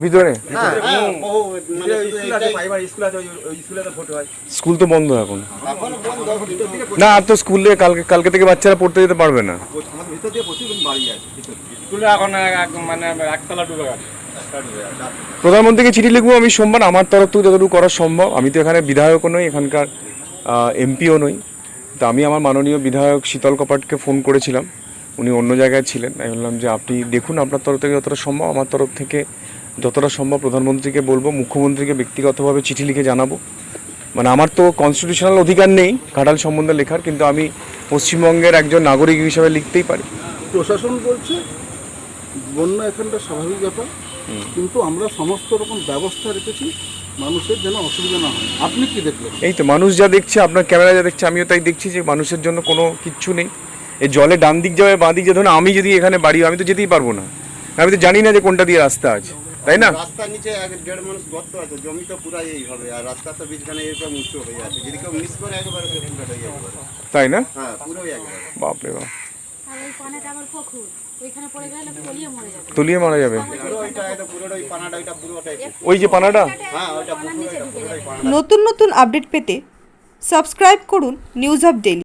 ভিতরে? স্কুল আছে এইটাই- পাইবার স্কুল আছে ওই- ওই স্কুলে তো ভোট হয়। স্কুল তো বন্ধ এখন। না আর তো স্কুলে কালকে কালকে থেকে বাচ্চারা পড়তে যেতে পারবে না। আমাদের ভিতর দিয়ে প্রচুর বাড়ি আছে ভিতর দিয়ে। স্কুলে এখন এক- মানে প্রধানমন্ত্রীকে চিঠি লিখব আমি সোমবার আমার তরফ থেকে যতটুকু করা সম্ভব। আমি তো এখানে বিধায়কও নই এখানকার এমপিও নই। তো আমি আমার মাননীয় বিধায়ক শীতল কপাটকে ফোন করেছিলাম। উনি অন্য জায়গায় ছিলেন। আমি বললাম যে আপনি দেখুন আপনার তরফ থেকে যতটা সম্ভব আমার তরফ থেকে যতটা সম্ভব প্রধানমন্ত্রীকে বলব মুখ্যমন্ত্রীকে ব্যক্তিগতভাবে চিঠি লিখে জানাব। মানে আমার তো কনস্টিটিউশনাল অধিকার নেই ঘাটাল সম্বন্ধে লেখার কিন্তু আমি পশ্চিমবঙ্গের একজন নাগরিক হিসাবে লিখতেই পারি। প্রশাসন বলছে বন্যা এখানটা স্বাভাবিক ব্যাপার কিন্তু আমরা সমস্ত রকম ব্যবস্থা রেখেছি মানুষের যেন অসুবিধা না হয়। আপনি কি দেখলেন? এই তো মানুষ যা দেখছে আপনার ক্যামেরা যা দেখছে আমিও তাই দেখছি যে মানুষের জন্য কোনো কিচ্ছু নেই। এই জলে ডান দিক যাবে বাঁ দিক যাবে ধরুন আমি যদি এখানে বাড়ি আমি তো যেতেই পারব না। আমি তো জানি না যে কোনটা দিয়ে রাস্তা আছে। তাই না? রাস্তার নিচে এক দেড় মানুষ গর্ত আছে জমি তো পুরাই এইভাবে আর রাস্তা তো বীজখানে এরকম উঁচু হয়ে আছে যদি কেউ মিস করে একেবারে হয়ে যাবে তাই না? হ্যাঁ পুরোই একবারে। বাপরে বাপ। আর ওই পানাটা আবার পুকুর ওইখানে পড়ে গেলে তলিয়ে মরে যাবে? তলিয়ে মারা যাবে। পুরো ওইটা এটা পুরোটা ওই পানাটা ওইটা পুরোটাই ওই যে পানাটা? হ্যাঁ ওইটা নতুন নতুন আপডেট পেতে সাবস্ক্রাইব করুন নিউজ আপ ডেলি